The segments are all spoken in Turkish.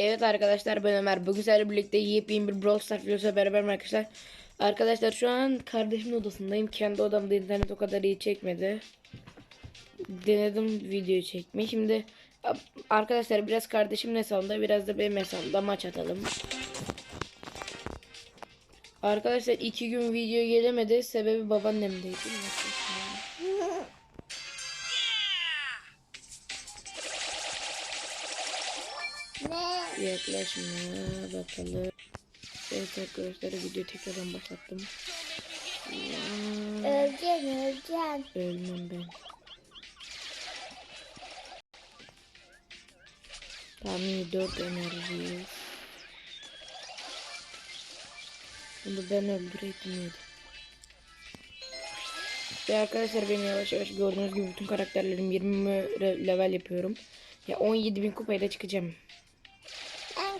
Evet arkadaşlar ben Ömer. Bugün sizlerle birlikte yepyeni bir Brawl Stars videosuyla beraber arkadaşlar. Arkadaşlar şu an kardeşimin odasındayım. Kendi odamda internet o kadar iyi çekmedi. Denedim videoyu çekmeyi. Şimdi arkadaşlar biraz kardeşimin hesabında biraz da benim hesabımda maç atalım. Arkadaşlar iki gün video gelemedi. Sebebi babaannemdeydi. Ne? Yaklaşma bakalım. Evet arkadaşlar video tekrardan başlattım. Öleceksin öleceksin. Ölmem ben. Tamam iyi 4 enerji. Bunu ben öldüreydim iyiydi. Ve arkadaşlar ben yavaş yavaş gördüğünüz gibi bütün karakterlerim 20 re- level yapıyorum. Ya 17.000 kupayla çıkacağım.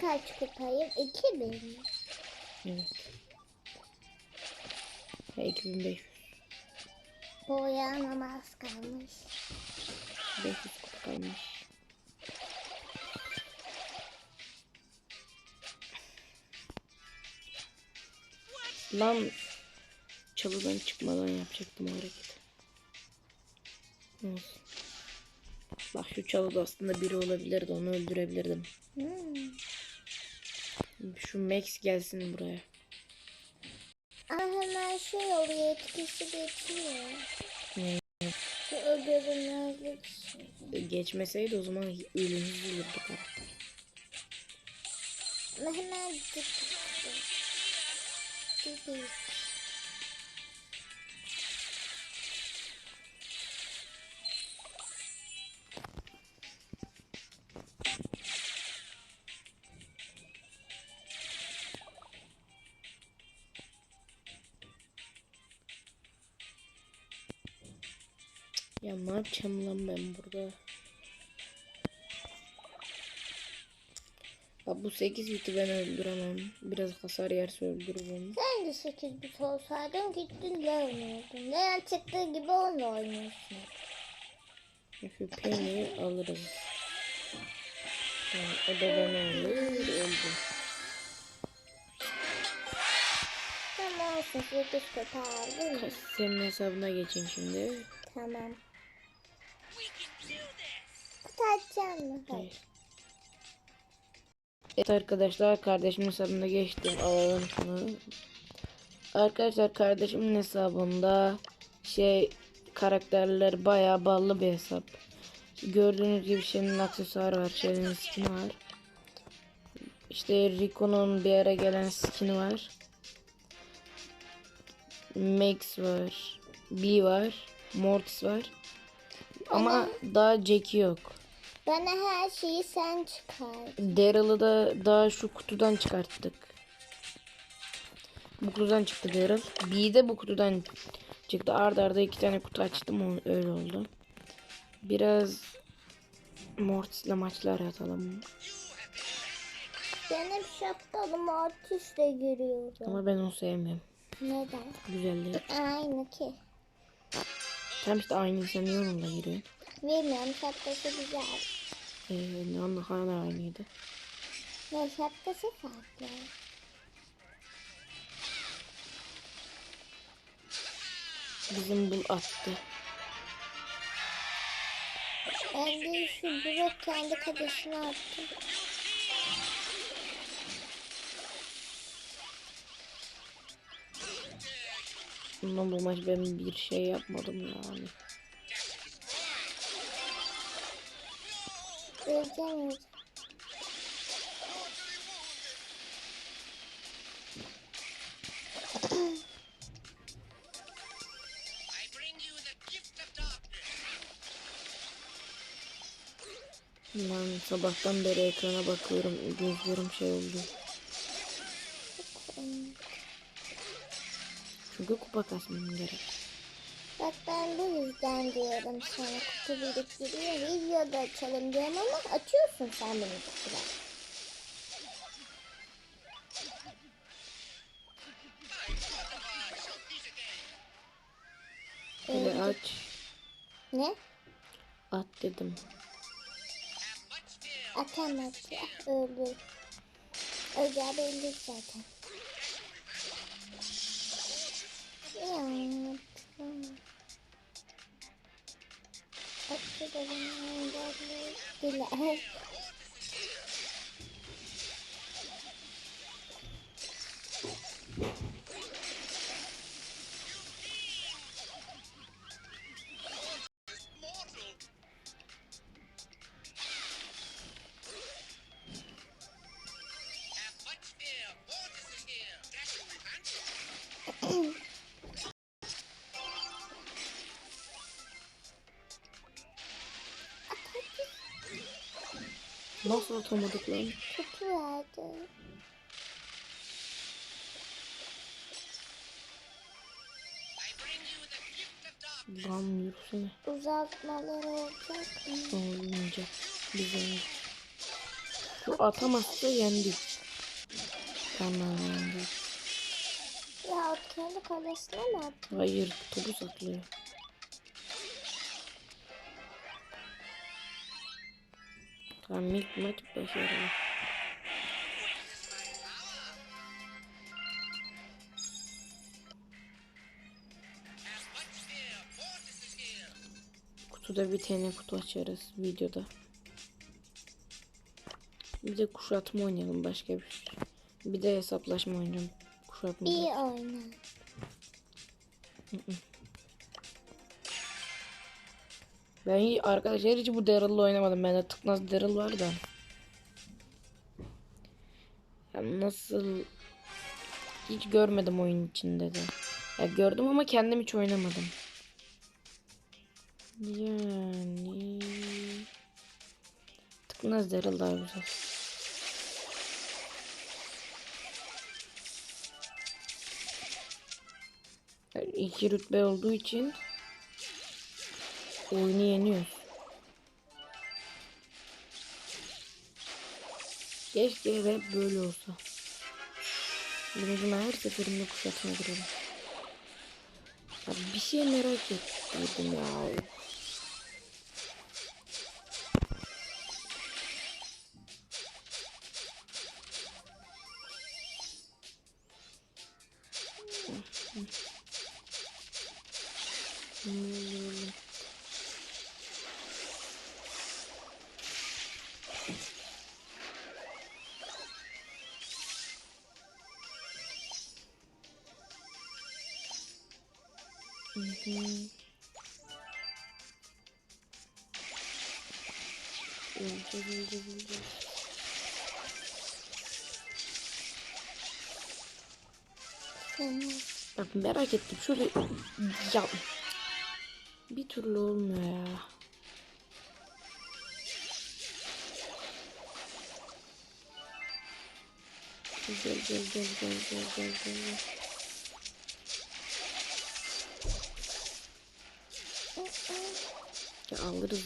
Kaç kupayım? 2000. Evet. Ya 2500. Boya namaz kalmış. 500 kupa kalmış. Lan çalıdan çıkmadan yapacaktım o hareketi. Olsun. Bak şu çalıda aslında biri olabilirdi onu öldürebilirdim. Hmm. Şu Max gelsin buraya. Ama hemen şey oluyor etkisi geçiyor. Ne? Şu o görünmezlik şey. Geçmeseydi o zaman ölümsüz olurdu karakter. Ama hemen gitti. Gitti. Ya ne yapacağım lan ben burada? Ya bu 8 biti ben öldüremem. Biraz hasar yerse öldürürüm. Sen de 8 bit olsaydın gittin Leon oldun. Leon çıktığı gibi onunla oynuyorsun. Şu Penny'i alırız. Tamam, o da beni alır. Öldü. Tamam olsun 8 kupa aldın mı? Senin hesabına geçeyim şimdi. Tamam. Evet arkadaşlar kardeşimin hesabına geçtim. Alalım şunu. Arkadaşlar kardeşimin hesabında şey karakterler bayağı ballı bir hesap. Gördüğünüz gibi Shen'in aksesuarı var. Shen'in skin'i var. İşte Rico'nun bir ara gelen skin'i var. Max var. B var. Mortis var. Ama daha Jackie yok. Bana her şeyi sen çıkar. Daryl'ı da daha şu kutudan çıkarttık. Bu kutudan çıktı Daryl. B de bu kutudan çıktı. Arda arda iki tane kutu açtım. Öyle oldu. Biraz Mortis'le maçlar atalım. Benim şapkalım artistle giriyorum. Ama ben onu sevmiyorum. Neden? Güzel değil. Aynı ki. Tam işte aynı niye onunla giriyor? Bilmiyorum şapkası güzel. Ee, ne anla hala aynıydı. Ne şapkası farklı. Bizim bul attı. Ben de şu Brock kendi kafasına attım. Ama bu maç ben bir şey yapmadım yani. Öleceğim. Ben sabahtan beri ekrana bakıyorum. Gözlerim şey oldu. Çünkü kupa kasmam gerek. Bak ben bu yüzden diyorum sana kutu biriktiriyor. Videoda açalım diyorum ama açıyorsun sen benim kutuları. Hadi aç. Ne? At dedim. Have much fear Atamadı. Öldü. Öldü belli zaten. Attı da bana Diler. Nasıl atamadık lan? Kutu verdi. Lan yürüsene. Uzatmalar olacak mı? Olmayacak. Güzel. Şu atamazsa yendik. Tamam yendik. Ya kendi kalesine mi attı? Hayır topu saklıyor. Tamam ilk maç başarılı. Kutuda bir tane kutu açarız videoda. Bir de kuşatma oynayalım başka bir şey. Bir de hesaplaşma oynayalım. Kuşatma. İyi oyna. Ben hiç- arkadaşlar hiç bu Daryl'la oynamadım. Bende tıknaz Daryl var da. Ya nasıl hiç görmedim oyun içinde de. Ya gördüm ama kendim hiç oynamadım. Yani tıknaz Daryl daha güzel. Yani iki rütbe olduğu için oyunu yeniyoruz. Keşke hep böyle olsa. Bizim her seferinde kuşatma girelim. Ya bir şey merak ettim ya. Hmm. Öleceğiz, öleceğiz, öleceğiz. Bak merak ettim. Şöyle ya bir türlü olmuyor ya. Gel gel gel gel gel gel gel. Alırız.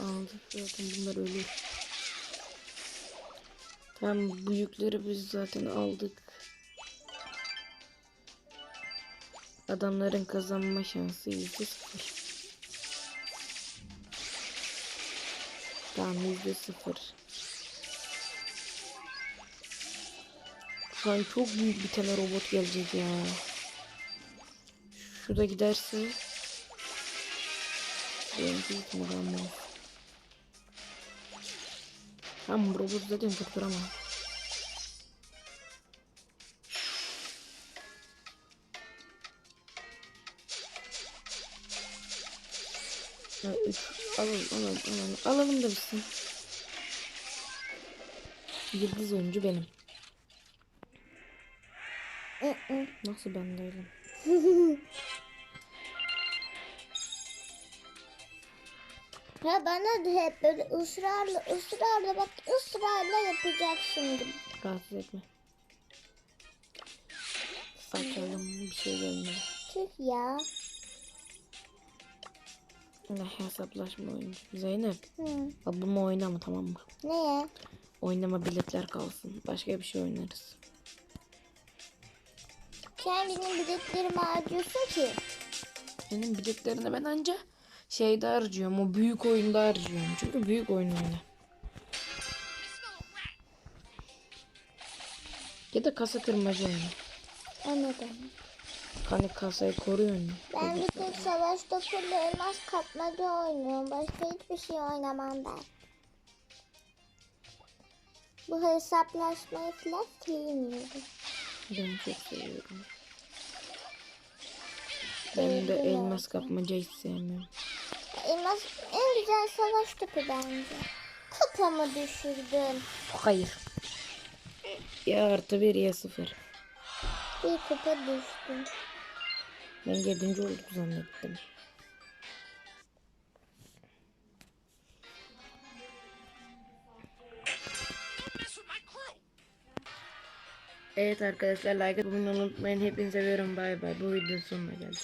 Aldık zaten bunlar ölür. Tamam bu yükleri biz zaten aldık. Adamların kazanma şansı yüzde sıfır. Tamam yüzde sıfır. Şu an çok büyük bir tane robot gelecek ya. Şu da giderse benimki gitmedi ama. Tamam robot zaten kurtaramam. Ya, üç. Alalım alalım alalım. Alalım da bitsin. Yıldız oyuncu benim. Nasıl ben değilim? Ya bana da hep böyle ısrarla ısrarla bak ısrarla yapacak şimdi. Rahatsız etme. Açalım bir şey gelmedi. Tüh ya. Ne hesaplaşma oyuncu. Zeynep. Hı. Bunu oynama tamam mı? Neye? Oynama biletler kalsın. Başka bir şey oynarız. Sen benim biletlerimi harcıyorsun ki. Senin biletlerini ben anca şeyde harcıyorum. O büyük oyunda harcıyorum. Çünkü büyük oyun öyle. Ya da kasa kırmacı oyunu. Anladım. Hani kasayı koruyor mu? Ben bir tek savaş topuyla elmas kapmaca oynuyorum. Başka hiçbir şey oynamam ben. Bu hesaplaşmayı falan sevmiyorum. Ben çok seviyorum. Ben de elmas kapmaca hiç sevmiyorum. Elmas en güzel savaş topu bence. Kupamı düşürdüm. Hayır. Ya artı bir ya sıfır. Bir kupa düştüm. Ben yedinci olduk zannettim. Evet arkadaşlar like atmayı unutmayın. Hepinizi seviyorum. Bay bay. Bu videonun sonuna geldik.